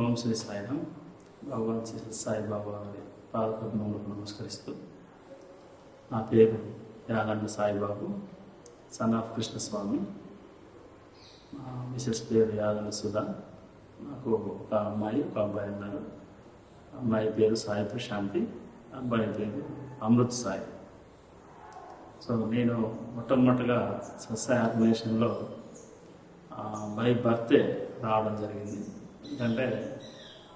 ఓం శ్రీ సాయిరాం భగవాన్ శ్రీ సాయిబాబా వారి పాదపద్మములకు నమస్కరిస్తూ నా పేరు యాగండ సాయిబాబు సన్ ఆఫ్ కృష్ణస్వామి. మా మిసెస్ పేరు యాగండ సుధా. నాకు ఒక అమ్మాయి ఒక అబ్బాయి ఉన్నారు. అమ్మాయి పేరు సాయి ప్రశాంతి అబ్బాయి పేరు అమృత్ సాయి. సో నేను మొట్టమొదటిగా సస్య ఆర్గనైజేషన్లో బై బర్త్డే రావడం జరిగింది. ఎందుకంటే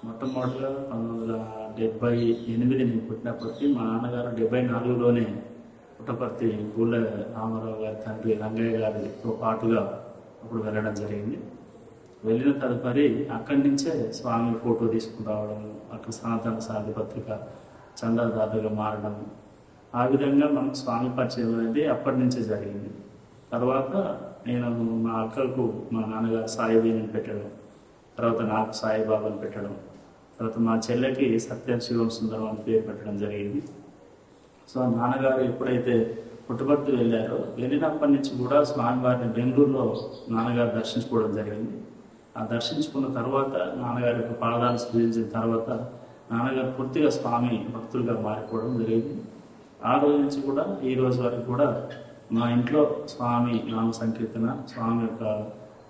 మొట్టమొదటిగా పంతొమ్మిది వందల డెబ్బై ఎనిమిది నేను పుట్టినప్పటికీ మా నాన్నగారు డెబ్బై నాలుగులోనే పుట్టపర్తి పూల రామారావు గారి తండ్రి రంగయ్య గారితో పాటుగా అప్పుడు వెళ్ళడం జరిగింది. వెళ్ళిన తదుపరి అక్కడి నుంచే స్వామి ఫోటో తీసుకుని రావడం అక్కడ సనాతన సాధి పత్రిక చందాదారుగా మారడం. ఆ విధంగా మనకు స్వామి పరిచయం అనేది అప్పటి నుంచే జరిగింది. తర్వాత నేను మా అక్కలకు మా నాన్నగారు సాయుధీనం పెట్టడం. తర్వాత నాకు సాయిబాబాని పెట్టడం తర్వాత మా చెల్లెకి సత్యం శివం సుందరం అని పేరు పెట్టడం జరిగింది. సో నాన్నగారు ఎప్పుడైతే పుట్టుబర్తి వెళ్ళారో వెళ్ళినప్పటి నుంచి కూడా స్వామివారిని బెంగళూరులో నాన్నగారు దర్శించుకోవడం జరిగింది. ఆ దర్శించుకున్న తర్వాత నాన్నగారి యొక్క పాదాలు స్వీకరించిన తర్వాత నాన్నగారు పూర్తిగా స్వామి భక్తులుగా మారిపోవడం జరిగింది. ఆ రోజు నుంచి కూడా ఈ రోజు వరకు కూడా మా ఇంట్లో స్వామి నామ సంకీర్తన స్వామి యొక్క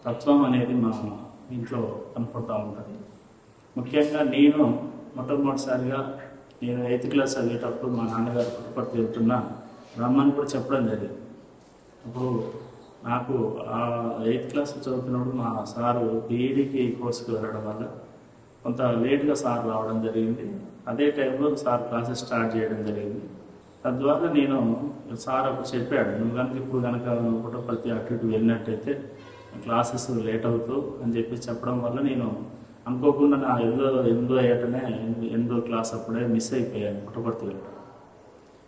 తత్వం అనేది మా ఇంట్లో కనపడుతూ ఉంటుంది. ముఖ్యంగా నేను మొట్టమొదటిసారిగా నేను ఎయిత్ క్లాస్ చదివేటప్పుడు మా నాన్నగారు పుట్టుపర్తి వెళ్తున్నా రమ్మని కూడా చెప్పడం జరిగింది. అప్పుడు నాకు ఆ ఎయిత్ క్లాస్ చదువుతున్నప్పుడు మా సారు బీఈడికి కోర్సుకు వెళ్ళడం వల్ల కొంత లేట్గా సార్ రావడం జరిగింది. అదే టైంలో సార్ క్లాసెస్ స్టార్ట్ చేయడం జరిగింది. తద్వారా నేను సార్ అప్పుడు చెప్పాడు నువ్వు కనుక ఇప్పుడు కనుక పుట్టపర్తి అటు ఇటు వెళ్ళినట్టయితే క్లాసెస్ లేట్ అవుతూ అని చెప్పి చెప్పడం వల్ల నేను అనుకోకుండా నా ఎనిమిదో ఎనిమిదో ఏటనే ఎనిమిదో క్లాస్ అప్పుడే మిస్ అయిపోయాను పుట్టపర్తి వెళ్ళడం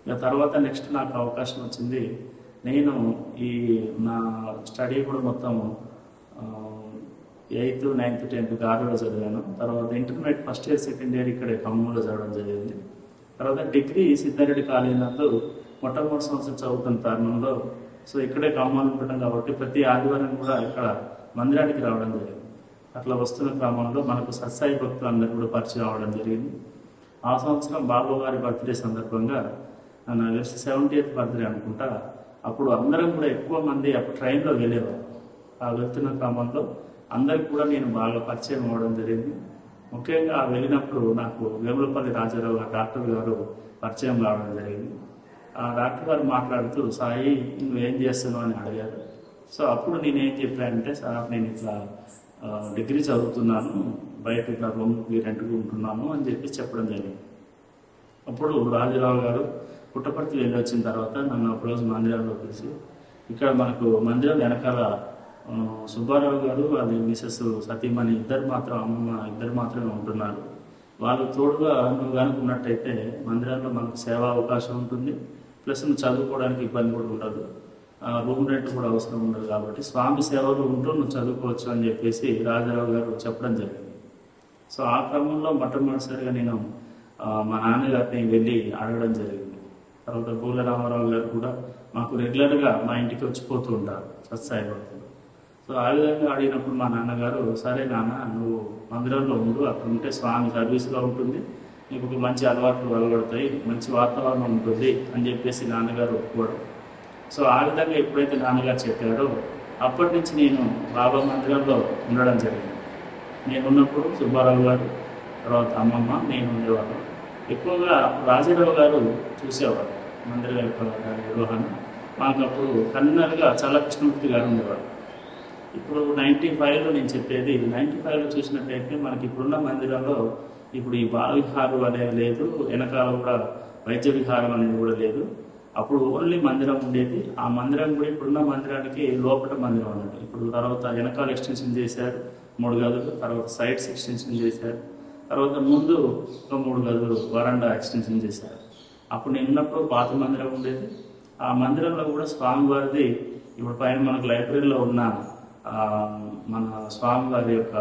ఇక తర్వాత నెక్స్ట్ నాకు అవకాశం వచ్చింది. నేను ఈ నా స్టడీ కూడా మొత్తం ఎయిత్ నైన్త్ టెన్త్ గారులో చదివాను. తర్వాత intermediate first year second year ఇక్కడే ఖమ్మంలో చదవడం జరిగింది. తర్వాత డిగ్రీ సిద్ధారెడ్డి కాలేజీ నందు మొట్టమొదటి సంవత్సరం చదువుతున్న తరుణంలో సో ఇక్కడే ఖమ్మంలో ఉండటం కాబట్టి ప్రతి ఆదివారం కూడా ఇక్కడ మందిరానికి రావడం జరిగింది. అట్లా వస్తున్న క్రమంలో మనకు సత్సాయి భక్తులు అందరూ కూడా పరిచయం అవడం జరిగింది. ఆ సంవత్సరం బాబు గారి బర్త్డే సందర్భంగా నా జస్ట్ సెవెంటీ ఎయిత్ బర్త్డే అనుకుంటా అప్పుడు అందరం కూడా ఎక్కువ మంది అప్పుడు ట్రైన్లో వెళ్ళేవారు. ఆ వెళ్తున్న క్రమంలో అందరికి కూడా నేను బాగా పరిచయం అవ్వడం జరిగింది. ముఖ్యంగా ఆ వెళ్ళినప్పుడు నాకు వేములపల్లి రాజారావు గారు డాక్టర్ గారు పరిచయం కావడం జరిగింది. ఆ డాక్టర్ గారు మాట్లాడుతూ సాయి నువ్వేం చేస్తున్నావు? అని అడిగారు. సో అప్పుడు నేనేం చెప్పానంటే సార్ నేను ఇట్లా డిగ్రీ చదువుతున్నాను. బయట ఇట్లా రూమ్కి రెంట్కి ఉంటున్నాను అని చెప్పి చెప్పడం జరిగింది. అప్పుడు రాజారావు గారు పుట్టపర్తి వెళ్ళి వచ్చిన తర్వాత నన్ను ఒకరోజు మందిరంలో పిలిచి ఇక్కడ మనకు మందిరం వెనకాల సుబ్బారావు గారు అది మిసెస్ సతీమణి ఇద్దరు మాత్రం అమ్మమ్మ ఇద్దరు మాత్రమే ఉంటున్నారు. వాళ్ళు తోడుగా నువ్వు కనుకున్నట్టయితే మందిరంలో మనకు సేవా అవకాశం ఉంటుంది. ప్లస్ నువ్వు చదువుకోవడానికి ఇబ్బంది కూడా ఉండదు. రూమ్ రెంట్ కూడా అవసరం ఉండదు కాబట్టి స్వామి సేవలు ఉంటూ నువ్వు చదువుకోవచ్చు అని చెప్పేసి రాజారావు గారు చెప్పడం జరిగింది. సో ఆ క్రమంలో మొట్టమొదటిసారిగా నేను మా నాన్నగారిని వెళ్ళి అడగడం జరిగింది. తర్వాత గోల రామారావు గారు కూడా మాకు రెగ్యులర్గా మా ఇంటికి వచ్చిపోతూ ఉంటారు సత్సాయి భక్తులు సో ఆ విధంగా అడిగినప్పుడు మా నాన్నగారు సరే నాన్న నువ్వు మందిరంలో ఉండు అక్కడ ఉంటే స్వామి సర్వీస్లో ఉంటుంది. ఇప్పుడు మంచి అలవాట్లు వెలగడతాయి మంచి వాతావరణం ఉంటుంది అని చెప్పేసి నాన్నగారు ఒప్పుకోవడం. సో ఆ విధంగా ఎప్పుడైతే నాన్నగారు చెప్పారో అప్పటి నుంచి నేను బాబా మందిరంలో ఉండడం జరిగింది. నేను ఉన్నప్పుడు సుబ్బారావు గారు తర్వాత అమ్మమ్మ నేను ఉండేవాడు ఎక్కువగా రాజీరావు గారు చూసేవారు మందిర యొక్క నిర్వహణ. మాకు అప్పుడు కన్వీనర్గా చాలా కృష్ణమూర్తి గారు ఉండేవారు ఇప్పుడు నైంటీ ఫైవ్లో నేను చెప్పేది నైంటీ ఫైవ్లో చూసినట్టయితే మనకి ఇప్పుడున్న మందిరంలో ఇప్పుడు ఈ బాల విహారం అనేది లేదు వెనకాల కూడా వైద్య విహారం అనేది కూడా లేదు. అప్పుడు ఓన్లీ మందిరం ఉండేది. ఆ మందిరం కూడా ఇప్పుడున్న మందిరానికి లోపల మందిరం అన్నట్టు. ఇప్పుడు తర్వాత వెనకాల ఎక్స్టెన్షన్ చేశారు మూడు గదులు తర్వాత సైడ్స్ ఎక్స్టెన్షన్ చేశారు తర్వాత ముందు ఒక మూడు గదులు వరండా ఎక్స్టెన్షన్ చేశారు. అప్పుడు నేను ఉన్నప్పుడు పాత మందిరం ఉండేది. ఆ మందిరంలో కూడా స్వామివారిది ఇప్పుడు పైన మనకు లైబ్రరీలో ఉన్న మన స్వామివారి యొక్క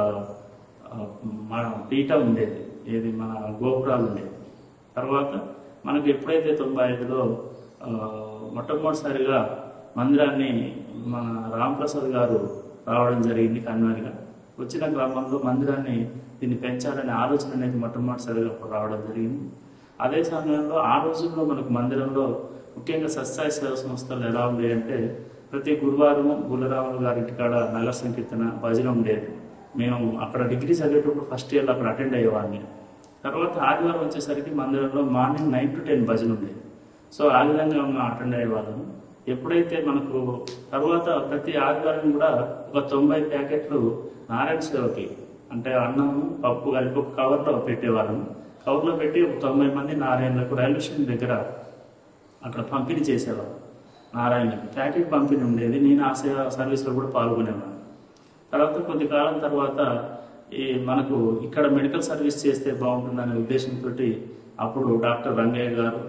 మన పీఠ ఉండేది. ఏది మన గోపురాలు తర్వాత మనకు ఎప్పుడైతే తొంభై ఐదులో మొట్టమొదటిసారిగా మందిరాన్ని మన రాంప్రసాద్ గారు రావడం జరిగింది కన్వీనర్గా వచ్చిన క్రమంలో మందిరాన్ని దీన్ని పెంచాలనే ఆలోచన అనేది మొట్టమొదటిసారిగా రావడం జరిగింది. అదే సమయంలో ఆ రోజుల్లో మనకు మందిరంలో ముఖ్యంగా సత్సాయి సేవ సంస్థలు ఎలా ఉండేవి అంటే ప్రతి గురువారం గుల్లరాములు గారి ఇంటికాడ నగర సంకీర్తన భజన ఉండేది. మేము అక్కడ డిగ్రీ చదివేటప్పుడు ఫస్ట్ ఇయర్లో అక్కడ అటెండ్ అయ్యేవాడిని. తర్వాత ఆదివారం వచ్చేసరికి మందిరంలో మార్నింగ్ నైన్ టు టెన్ భజన ఉండేది సో ఆ విధంగా మనం అటెండ్ అయ్యేవాళ్ళం ఎప్పుడైతే మనకు తర్వాత ప్రతి ఆదివారం కూడా ఒక తొంభై ప్యాకెట్లు నారాయణ సేవకి అంటే అన్నం పప్పు కలిపి ఒక కవర్లో పెట్టేవాళ్ళం. కవర్లో పెట్టి ఒక తొంభై మంది నారాయణలకు రైల్వే స్టేషన్ దగ్గర అక్కడ పంపిణీ చేసేవాళ్ళం. నారాయణకి ప్యాకెట్ పంపిణీ ఉండేది. నేను ఆ సేవ సర్వీస్లో కూడా పాల్గొనేవాడిని. తర్వాత కొద్ది కాలం తర్వాత ఈ మనకు ఇక్కడ మెడికల్ సర్వీస్ చేస్తే బాగుంటుందనే ఉద్దేశంతో అప్పుడు డాక్టర్ రంగయ్య గారు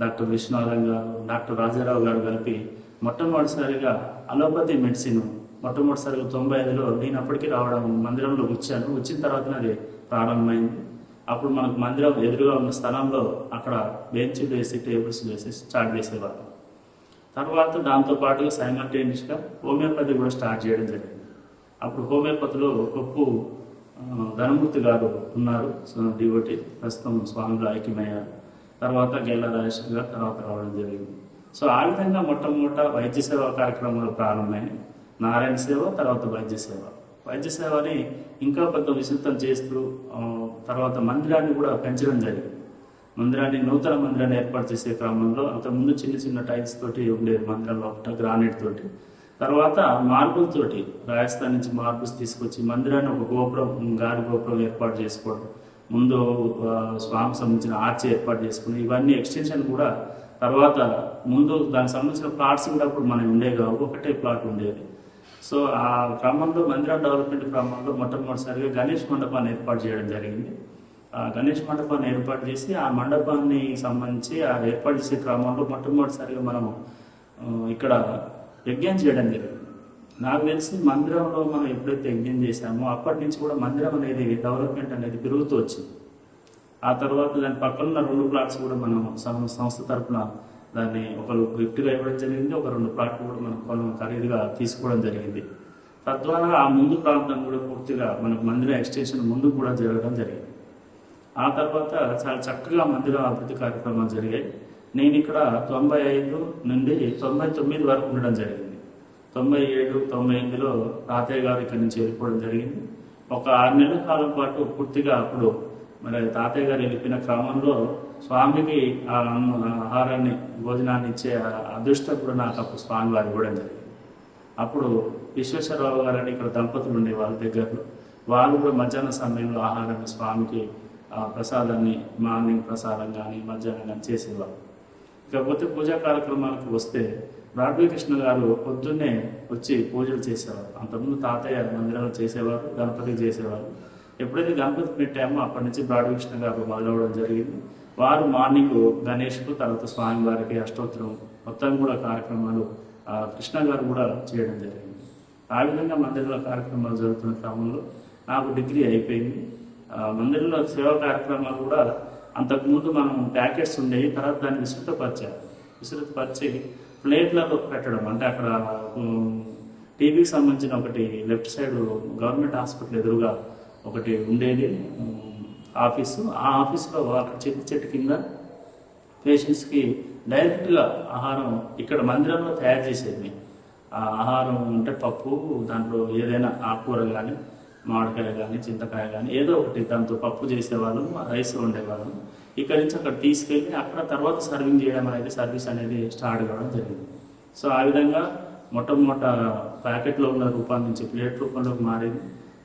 డాక్టర్ విశ్వనాథన్ గారు డాక్టర్ రాజారావు గారు కలిపి మొట్టమొదటిసారిగా అలోపతి మెడిసిన్ మొట్టమొదటిసారిగా తొంభై ఐదులో నేను అప్పటికి రావడం మందిరంలో వచ్చాను. వచ్చిన తర్వాత అది ప్రారంభమైంది. అప్పుడు మనకు మందిరం ఎదురుగా ఉన్న స్థలంలో అక్కడ బెంచ్లు వేసి టేబుల్స్ వేసి స్టార్ట్ చేసేవారు. తర్వాత దాంతో పాటుగా సైమల్టేనియస్గా హోమియోపతి కూడా స్టార్ట్ చేయడం జరిగింది. అప్పుడు హోమియోపతిలో కొప్పు ధనమూర్తి గారు ఉన్నారు. డివోటి ప్రస్తుతం స్వామిలో ఐక్యమయ్యారు తర్వాత గెల్ల రాజేశ్వర్ గారు తర్వాత రావడం జరిగింది. సో ఆ విధంగా మొట్టమొదట వైద్య సేవ కార్యక్రమాలు ప్రారంభమైంది నారాయణ సేవ తర్వాత వైద్య సేవ. వైద్య సేవని ఇంకా కొంత విస్తృతం చేస్తూ తర్వాత మందిరాన్ని కూడా పెంచడం జరిగింది. మందిరాన్ని నూతన మందిరాన్ని ఏర్పాటు చేసే క్రమంలో అంతకుముందు చిన్న చిన్న టైల్స్ తోటి ఉండేది మందిరం లోపల గ్రానైట్ తోటి. తర్వాత మార్బుల్తోటి రాజస్థాన్ నుంచి మార్బుల్స్ తీసుకొచ్చి మందిరాన్ని ఒక గోపురం గాలి గోపురం ఏర్పాటు చేసుకోవడం ముందు స్వామికి సంబంధించిన ఆర్చ్ ఏర్పాటు చేసుకుని ఇవన్నీ ఎక్స్టెన్షన్ కూడా తర్వాత ముందు దానికి సంబంధించిన ప్లాట్స్ కూడా అప్పుడు మనం ఉండేవి కావు ఒకటే ప్లాట్ ఉండేది. సో ఆ క్రమంలో మందిరం డెవలప్మెంట్ క్రమంలో మొట్టమొదటిసారిగా గణేష్ మండపాన్ని ఏర్పాటు చేయడం జరిగింది. ఆ గణేష్ మండపాన్ని ఏర్పాటు చేసి ఆ మండపాన్ని సంబంధించి ఆ ఏర్పాటు చేసే క్రమంలో మొట్టమొదటిసారిగా మనము ఇక్కడ యజ్ఞం చేయడం జరిగింది. నాకు తెలిసి మందిరంలో మనం ఎప్పుడైతే యజ్ఞం చేశామో అప్పటి నుంచి కూడా మందిరం అనేది డెవలప్మెంట్ అనేది పెరుగుతూ వచ్చింది. ఆ తర్వాత దాని పక్కన ఉన్న రెండు ప్లాట్స్ కూడా మనం సంస్థ తరపున దాన్ని ఒకరు గిఫ్ట్గా ఇవ్వడం జరిగింది ఒక రెండు ప్లాట్లు కూడా మనం కొన ఖరీదుగా తీసుకోవడం జరిగింది. తద్వారా ఆ ముందు ప్రాంతం కూడా పూర్తిగా మనకు మందిర ఎక్స్టెన్షన్ ముందు కూడా జరగడం జరిగింది. ఆ తర్వాత చాలా చక్కగా మందిర అభివృద్ధి కార్యక్రమాలు జరిగాయి. నేను ఇక్కడ తొంభై ఐదు నుండి తొంభై తొమ్మిది వరకు ఉండడం జరిగింది. తొంభై ఏడు తొంభై ఎనిమిదిలో తాతయ్య గారు ఇక్కడి నుంచి వెళ్ళిపోవడం జరిగింది. ఒక ఆరు నెలల కాలం పాటు పూర్తిగా అప్పుడు మరి తాతయ్య గారు వెళ్ళిపోయిన క్రమంలో స్వామికి ఆ ఆహారాన్ని భోజనాన్ని ఇచ్చే అదృష్టం కూడా నాకు అప్పుడు స్వామి వారు ఇవ్వడం జరిగింది. అప్పుడు విశ్వేశ్వరరావు గారు అని ఇక్కడ దంపతులు ఉండే వాళ్ళ దగ్గరలో వాళ్ళు కూడా మధ్యాహ్న సమయంలో ఆహారాన్ని స్వామికి ఆ ప్రసాదాన్ని మార్నింగ్ ప్రసాదం కానీ మధ్యాహ్నం కానీ చేసేవారు. ఇకపోతే పూజా కార్యక్రమాలకు వస్తే రాఘవీ కృష్ణ గారు పొద్దున్నే వచ్చి పూజలు చేసేవారు. అంతకుముందు తాతయ్య మందిరంలో చేసేవారు గణపతికి చేసేవారు. ఎప్పుడైతే గణపతి పెట్టామో అప్పటి నుంచి బ్రాడ్వే కృష్ణ గారు మొదలవడం జరిగింది. వారు మార్నింగ్ గణేష్కు తర్వాత స్వామి వారికి అష్టోత్తరం మొత్తం కూడా కార్యక్రమాలు కృష్ణ గారు కూడా చేయడం జరిగింది. ఆ విధంగా మందిరంలో కార్యక్రమాలు జరుగుతున్న క్రమంలో నాకు డిగ్రీ అయిపోయింది. ఆ, మందిరంలో సేవా కార్యక్రమాలు కూడా అంతకుముందు మనం ప్యాకెట్స్ ఉండేవి తర్వాత దాన్ని విస్తృతపరిచారు విస్తృతపరిచి ప్లేట్లలో పెట్టడం. అంటే అక్కడ ఉమ్, టీవీకి సంబంధించిన ఒకటి లెఫ్ట్ సైడ్ గవర్నమెంట్ హాస్పిటల్ ఎదురుగా ఒకటి ఉండేది ఆఫీసు. ఆ ఆఫీస్లో అక్కడ చెట్టు చెట్టు కింద పేషెంట్స్కి డైరెక్ట్గా ఆహారం ఇక్కడ మందిరంలో తయారు చేసేది. ఆ ఆహారం అంటే పప్పు దాంట్లో ఏదైనా ఆకుకూర కానీ మామిడికాయ కానీ చింతకాయ కానీ ఏదో ఒకటి దాంతో పప్పు చేసేవాళ్ళం రైస్ వండేవాళ్ళము. ఇక్కడ నుంచి అక్కడ తీసుకెళ్ళి అక్కడ తర్వాత సర్వింగ్ చేయడం అనేది సర్వీస్ అనేది స్టార్ట్ కావడం జరిగింది. సో ఆ విధంగా మొట్టమొదట ప్యాకెట్లో ఉన్న రూపాల నుంచి ప్లేట్ రూపంలోకి మారింది.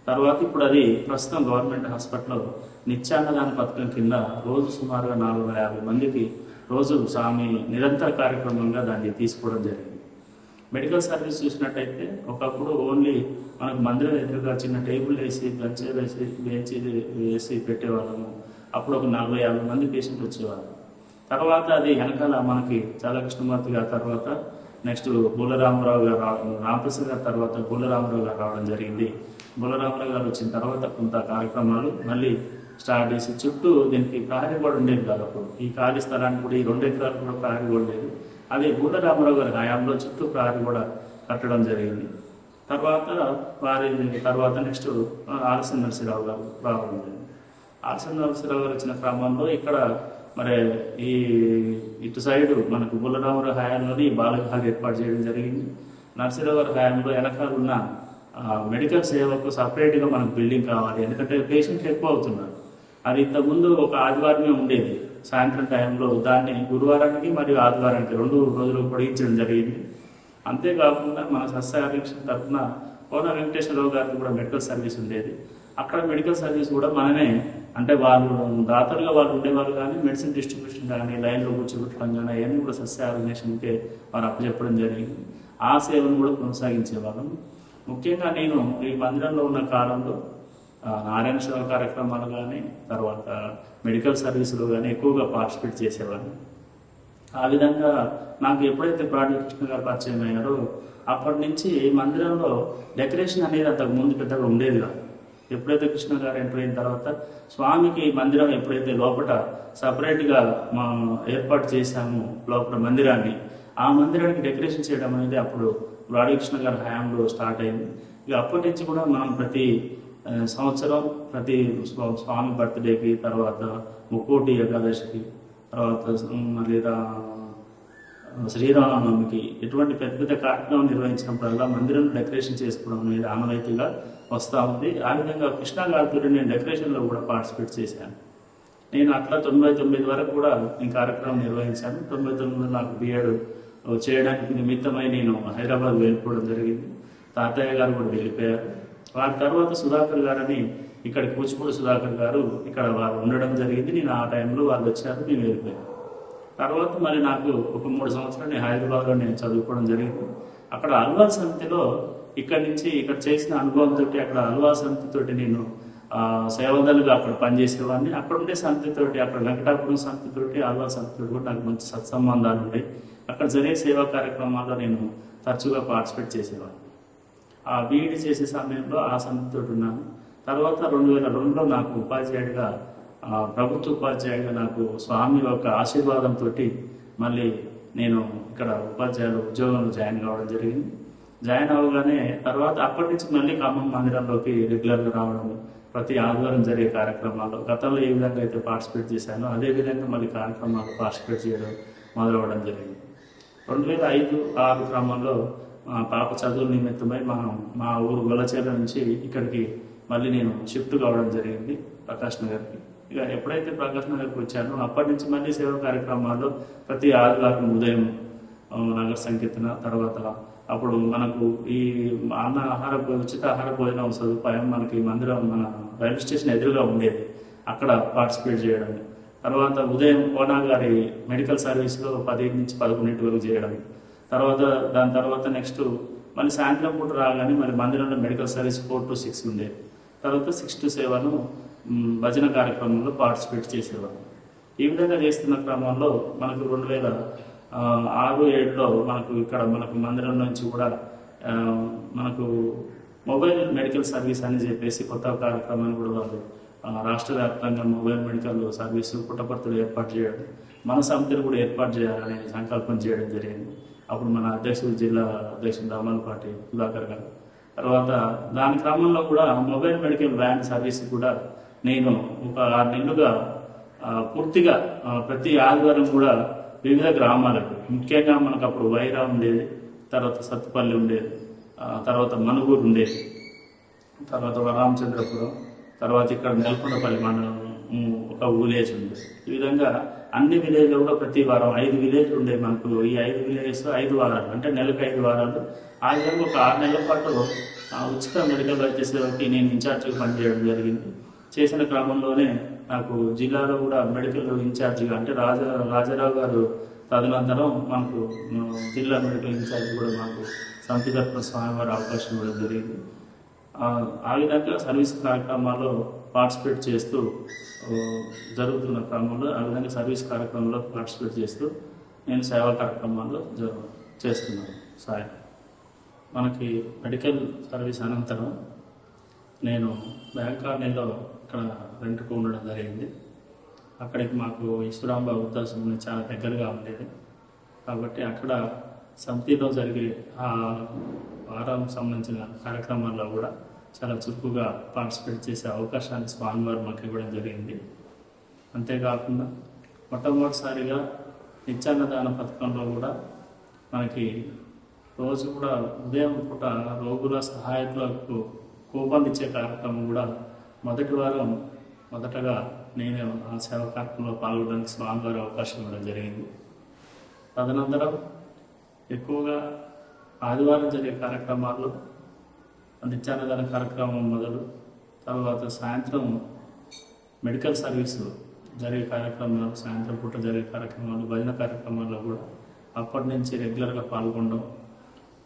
తర్వాత ఇప్పుడు అది ప్రస్తుతం గవర్నమెంట్ హాస్పిటల్లో నిత్యాన్నదాన పథకం కింద రోజు సుమారుగా నాలుగు వందల యాభై మందికి రోజు స్వామి నిరంతర కార్యక్రమంగా దాన్ని తీసుకోవడం జరిగింది. మెడికల్ సర్వీస్ చూసినట్టయితే ఒకప్పుడు ఓన్లీ మనకు మందిరం ఎదురుగా చిన్న టేబుల్ వేసి బెంచ్ వేసి బెంచ్ వేసి పెట్టేవాళ్ళము. అప్పుడు ఒక నలభై యాభై మంది పేషెంట్ వచ్చేవారు తర్వాత అది వెనకాల మనకి చాలా కృష్ణమూర్తి గారి తర్వాత నెక్స్ట్ బుల్లరామరావు గారు రావడం రామప్రసాద్ గారి తర్వాత బుల్లరామరావు గారు రావడం జరిగింది. బుల్లరామరావు గారు వచ్చిన తర్వాత కొంత కార్యక్రమాలు మళ్ళీ స్టార్ట్ చేసి చుట్టూ దీనికి ప్రహరీ కూడా ఉండేది కాదు అప్పుడు. ఈ ఖాళీ స్థలానికి కూడా ఈ రెండు ఎకరాలు కూడా ప్రహరీ కూడా లేదు. అది బుల్లరామరావు గారి హయాంలో చుట్టూ ప్రహరీ కూడా కట్టడం జరిగింది. తర్వాత వారి తర్వాత నెక్స్ట్ ఆలస్య నరసింహరావు గారు రావడం జరిగింది. ఆలస్య నరసింహరావు గారు వచ్చిన క్రమంలో ఇక్కడ మరి ఈ ఇటు సైడు మనకు బుల్లరామరావు హయాంలోని బాలవిభాగం ఏర్పాటు చేయడం జరిగింది. నరసింహరావు గారి హయాంలో వెనకాల ఉన్న మెడికల్ సేవకు సపరేట్గా మనకు బిల్డింగ్ కావాలి. ఎందుకంటే పేషెంట్లు ఎక్కువ అవుతున్నారు. అది ఇంతకుముందు ఒక ఆదివారమే ఉండేది. సాయంత్రం టైంలో దాన్ని గురువారానికి మరియు ఆదివారానికి రెండు రోజులు పొడిగించడం జరిగింది. అంతేకాకుండా మన సస్యారీక్షణ తరఫున కోన వెంకటేశ్వరరావు గారికి కూడా మెడికల్ సర్వీస్ ఉండేది. అక్కడ మెడికల్ సర్వీస్ కూడా మనమే అంటే వాళ్ళు దాతలుగా వాళ్ళు ఉండేవారు కానీ మెడిసిన్ డిస్ట్రిబ్యూషన్ కానీ లైన్లో కూర్చోబెట్టడం కానీ అవన్నీ కూడా సస్య ఆర్గనైజేషన్కే వారు అప్పచెప్పడం జరిగింది. ఆ సేవను కూడా కొనసాగించేవాళ్ళం. ముఖ్యంగా నేను ఈ మందిరంలో ఉన్న కాలంలో నారాయణ సేవ కార్యక్రమాలు కానీ తర్వాత మెడికల్ సర్వీసులు కానీ ఎక్కువగా పార్టిసిపేట్ చేసేవాడిని ఆ విధంగా నాకు ఎప్పుడైతే ప్రాణి కృష్ణ గారు పరిచయం అయ్యారో అప్పటి నుంచి మందిరంలో డెకరేషన్ అనేది అంతకు ముందు పెద్దగా ఉండేది కాదు ఎప్పుడైతే కృష్ణ గారు ఎంటర్ అయిన తర్వాత స్వామికి మందిరం ఎప్పుడైతే లోపల సపరేట్గా మా ఏర్పాటు చేశాము లోపల మందిరాన్ని ఆ మందిరానికి డెకరేషన్ చేయడం అనేది అప్పుడు రాధాకృష్ణ గారి హయాంలో స్టార్ట్ అయింది. ఇక అప్పటి నుంచి కూడా మనం ప్రతి సంవత్సరం ప్రతి స్వా- స్వామి బర్త్డేకి తర్వాత ముక్కోటి ఏకాదశికి తర్వాత మళ్ళీ శ్రీరామనవమికి ఎటువంటి పెద్ద పెద్ద కార్యక్రమం నిర్వహించినప్పుడల్లా మందిరం డెకరేషన్ చేసుకోవడం అనేది ఆనవాయితీగా వస్తూ ఉంది. ఆ విధంగా కృష్ణ గారితో నేను డెకరేషన్లో కూడా పార్టిసిపేట్ చేశాను. నేను అట్లా తొంభై తొమ్మిది వరకు కూడా నేను కార్యక్రమం నిర్వహించాను. తొంభై తొమ్మిదిలో నాకు బిఎడ్ చేయడానికి నిమిత్తమై నేను హైదరాబాద్ వెళ్ళిపోవడం జరిగింది. తాతయ్య గారు కూడా వెళ్ళిపోయారు. వారి తర్వాత సుధాకర్ గారని ఇక్కడ కూచిపూడి సుధాకర్ గారు ఇక్కడ వారు ఉండడం జరిగింది. నేను ఆ టైంలో వాళ్ళు వచ్చారు నేను వెళ్ళిపోయాను. తర్వాత మరి నాకు ఒక మూడు సంవత్సరాలు నేను హైదరాబాద్లో నేను చదువుకోవడం జరిగింది. అక్కడ అల్వా సమితిలో ఇక్కడ నుంచి ఇక్కడ చేసిన అనుభవంతో అక్కడ అల్వా సమితితోటి నేను సేవదలుగా అక్కడ పనిచేసేవాడిని. అక్కడ ఉండే సమితితోటి అక్కడ వెంకటాపురం సమితితోటి అల్వాల్ సమితితోటి కూడా నాకు మంచి సత్సంబంధాలు ఉన్నాయి అక్కడ జరిగే సేవా కార్యక్రమాల్లో నేను తరచుగా పార్టిసిపేట్ చేసేవాడిని. ఆ బీఈడి చేసే సమయంలో ఆ సమితితో ఉన్నాను తర్వాత రెండు వేల రెండులో నాకు ఉపాధ్యాయుడిగా ప్రభుత్వ ఉపాధ్యాయుడిగా నాకు స్వామి యొక్క ఆశీర్వాదంతో మళ్ళీ నేను ఇక్కడ ఉపాధ్యాయులు ఉద్యోగంలో జాయిన్ కావడం జరిగింది. జాయిన్ అవ్వగానే తర్వాత అప్పటి నుంచి మళ్ళీ ఖమ్మం మందిరంలోకి రెగ్యులర్గా రావడం ప్రతి ఆదివారం జరిగే కార్యక్రమాలు గతంలో ఏ విధంగా అయితే పార్టిసిపేట్ చేశానో అదే విధంగా మళ్ళీ కార్యక్రమాలు పార్టిసిపేట్ చేయడం మొదలవడం జరిగింది. రెండు వేల ఐదు ఆరు క్రమంలో పాప చదువుల నిమిత్తమై మనం మా ఊరు గొల్లచేర నుంచి ఇక్కడికి మళ్ళీ నేను షిఫ్ట్ కావడం జరిగింది ప్రకాష్ నగర్కి. ఇక ఎప్పుడైతే ప్రకాష్ నగర్కి వచ్చానో అప్పటి నుంచి మళ్ళీ సేవా కార్యక్రమాల్లో ప్రతి ఆదివారం ఉదయం నగర సంకీర్తన తర్వాత అప్పుడు మనకు ఈ అన్న ఆహార ఉచిత ఆహార భోజనం సదుపాయం మనకి మందిరం మన రైల్వే స్టేషన్ ఎదురుగా ఉండేది. అక్కడ పార్టిసిపేట్ చేయడం. తర్వాత ఉదయం కోనా గారి మెడికల్ సర్వీస్లో పదిహేను నుంచి పదకొండింటి వరకు చేయడం. తర్వాత దాని తర్వాత నెక్స్ట్ మళ్ళీ సాయంత్రం పూట రాగానే మరి మందిరంలో medical service four to six ఉండేది తర్వాత సిక్స్ టు సెవెన్ భజన కార్యక్రమంలో పార్టిసిపేట్ చేసేవాళ్ళం ఈ విధంగా చేస్తున్న క్రమంలో మనకు రెండు వేల ఆరు ఏడులో మనకు ఇక్కడ మనకు మందిరం నుంచి కూడా మనకు మొబైల్ మెడికల్ సర్వీస్ అని చెప్పేసి కొత్త కార్యక్రమాన్ని కూడా వాళ్ళు రాష్ట్ర వ్యాప్తంగా మొబైల్ మెడికల్ సర్వీసు పుట్టపర్తులు ఏర్పాటు చేయడం మన సమితిని కూడా ఏర్పాటు చేయాలనే సంకల్పం చేయడం జరిగింది. అప్పుడు మన అధ్యక్షుడు జిల్లా అధ్యక్షుడు దామలపాటి సుధాకర్ గారు. తర్వాత దాని క్రమంలో కూడా మొబైల్ మెడికల్ వ్యాన్ సర్వీస్ కూడా నేను ఒక ఆరు నెలలుగా పూర్తిగా ప్రతి ఆదివారం కూడా వివిధ గ్రామాలకు ముఖ్యంగా మనకు అప్పుడు వైరా ఉండేది తర్వాత సత్తుపల్లి ఉండేది తర్వాత మనుగూరు ఉండేది తర్వాత రామచంద్రపురం తర్వాత ఇక్కడ నెలకొండపల్లి మండలం ఒక ఊలేజ్ ఉంది ఈ విధంగా అన్ని విలేజ్లో కూడా ప్రతి వారం ఐదు విలేజ్లు ఉండే మనకు. ఈ ఐదు విలేజెస్ ఐదు వారాలు అంటే నెలకు ఐదు వారాలు. ఆ విధంగా ఒక ఆరు నెలల పాటు ఉచిత మెడికల్ వైద్య సేవకి నేను ఇన్ఛార్జ్గా పనిచేయడం జరిగింది. చేసిన క్రమంలోనే నాకు జిల్లాలో కూడా మెడికల్ ఇన్ఛార్జిగా అంటే రాజా రాజారావు గారు తదనంతరం మనకు జిల్లా మెడికల్ ఇన్ఛార్జ్ కూడా మాకు సంతృప్తి స్వామివారి అవకాశం కూడా జరిగింది. ఆ విధంగా సర్వీస్ కార్యక్రమాల్లో పార్టిసిపేట్ చేస్తూ జరుగుతున్న క్రమంలో ఆ విధంగా సర్వీస్ కార్యక్రమంలో పార్టిసిపేట్ చేస్తూ నేను సేవా కార్యక్రమాల్లో చేస్తున్నాను సాయం. మనకి మెడికల్ సర్వీస్ అనంతరం నేను బ్యాంక్ కాలనీలో ఇక్కడ రెంట్కు ఉండడం జరిగింది. అక్కడికి మాకు ఈశ్వరాంబ వృద్ధాశ్రమం చాలా దగ్గరగా ఉండేది. కాబట్టి అక్కడ సమితిలో జరిగే ఆ వారం సంబంధించిన కార్యక్రమాల్లో కూడా చాలా చురుకుగా పార్టిసిపేట్ చేసే అవకాశాన్ని స్వామివారు మాకు ఇవ్వడం జరిగింది. అంతేకాకుండా మొట్టమొదటిసారిగా నిత్యాన్నదాన పథకంలో కూడా మనకి రోజు కూడా ఉదయం పూట రోగుల సహాయకులకు కూపన్ ఇచ్చే కార్యక్రమం కూడా మొదటి వారం మొదటగా నేను ఆ సేవ కార్యక్రమంలో పాల్గొనడానికి స్వామివారి అవకాశం ఇవ్వడం జరిగింది. తదనంతరం ఎక్కువగా ఆదివారం జరిగే కార్యక్రమాల్లో నిత్యాన్నదాన కార్యక్రమం మొదలు తర్వాత సాయంత్రం మెడికల్ సర్వీసు జరిగే కార్యక్రమాలు సాయంత్రం పూట జరిగే కార్యక్రమాలు భజన కార్యక్రమాల్లో కూడా అప్పటి నుంచి రెగ్యులర్గా పాల్గొనడం.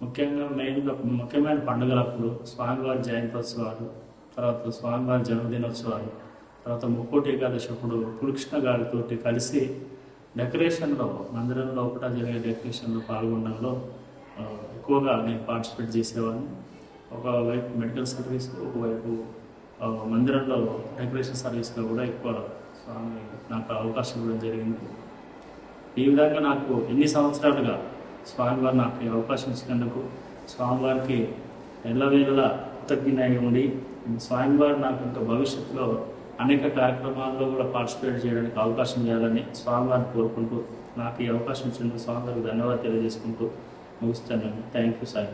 ముఖ్యంగా మెయిన్గా ముఖ్యమైన పండుగలప్పుడు స్వామివారి జయంతోత్సవాలు తర్వాత స్వామివారి జన్మదినోత్సవాలు తర్వాత ముక్కోటి ఏకాదశి అప్పుడు పులికృష్ణ గారితోటి కలిసి డెకరేషన్లో మందిరం లోపల జరిగే డెకరేషన్లో పాల్గొనడంలో ఎక్కువగా నేను పార్టిసిపేట్ చేసేవాడిని. ఒకవైపు మెడికల్ సర్వీస్ ఒకవైపు మందిరంలో డెకరేషన్ సర్వీస్లో కూడా ఎక్కువ స్వామి నాకు అవకాశం ఇవ్వడం జరిగింది. ఈ విధంగా నాకు ఎన్ని సంవత్సరాలుగా స్వామివారు నాకు ఈ అవకాశం ఇచ్చినందుకు స్వామివారికి ఎల్లవేళలా కృతజ్ఞనై ఉండి స్వామివారు నాకు ఇంకా భవిష్యత్తులో అనేక కార్యక్రమాల్లో కూడా పార్టిసిపేట్ చేయడానికి అవకాశం ఇవ్వాలని స్వామివారిని కోరుకుంటూ నాకు ఈ అవకాశం ఇచ్చినందుకు స్వామివారికి ధన్యవాదాలు తెలియజేసుకుంటూ ముగిస్తాను థ్యాంక్ యూ సార్